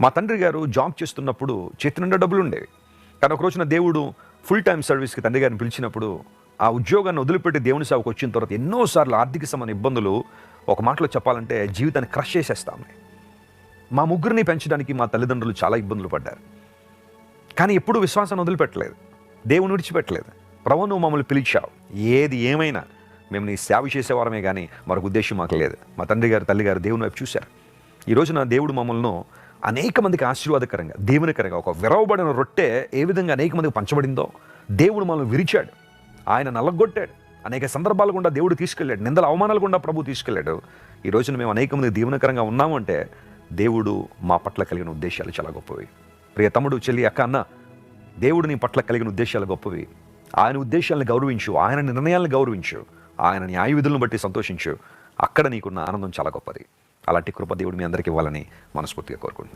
మా తండ్రి గారు జాబ్ చేస్తున్నప్పుడు చేతి నిండా డబ్బులు ఉండేవి. కానీ ఒక రోజున దేవుడు ఫుల్ టైం సర్వీస్కి తండ్రి గారిని పిలిచినప్పుడు ఆ ఉద్యోగాన్ని వదిలిపెట్టి దేవుని సేవకు వచ్చిన తర్వాత ఎన్నోసార్లు ఆర్థిక సంబంధ ఇబ్బందులు ఒక మాటలో చెప్పాలంటే జీవితాన్ని క్రష్ చేసేస్తాం మా ముగ్గురిని పెంచడానికి మా తల్లిదండ్రులు చాలా ఇబ్బందులు పడ్డారు. కానీ ఎప్పుడూ విశ్వాసాన్ని వదిలిపెట్టలేదు. దేవుని విడిచిపెట్టలేదు. ప్రభు నువ్వు మమ్మల్ని పిలిచావు. ఏది ఏమైనా మేము నీ సేవ చేసేవారమే కానీ మరొక ఉద్దేశం మాకు లేదు. మా తండ్రి గారు తల్లిగారు దేవుని వైపు చూశారు. ఈ రోజున దేవుడు మమ్మల్ని అనేక మందికి ఆశీర్వాదకరంగా దేవునికరంగా ఒక విరవబడిన రొట్టె ఏ విధంగా అనేక మందికి పంచబడిందో దేవుడు మనల్ని విరిచాడు. ఆయన నల్లగొట్టాడు అనేక సందర్భాలు గుండా దేవుడు తీసుకెళ్ళాడు. నిందల అవమానాలు గుండా ప్రభు తీసుకెళ్ళాడు. ఈ రోజున మేము అనేక మంది దీవనకరంగా ఉన్నామంటే దేవుడు మా పట్ల కలిగిన ఉద్దేశాలు చాలా గొప్పవి. ప్రియ తమ్ముడు చెల్లి అక్క అన్న దేవుడు నీ పట్ల కలిగిన ఉద్దేశాలు గొప్పవి. ఆయన ఉద్దేశాలను గౌరవించు. ఆయన నిర్ణయాలను గౌరవించు. ఆయన న్యాయ విధులను బట్టి సంతోషించు. అక్కడ నీకున్న ఆనందం చాలా గొప్పది. అలాంటి కృప దేవుడు మీ అందరికీ ఇవ్వాలని మనస్ఫూర్తిగా కోరుకుంటున్నాను.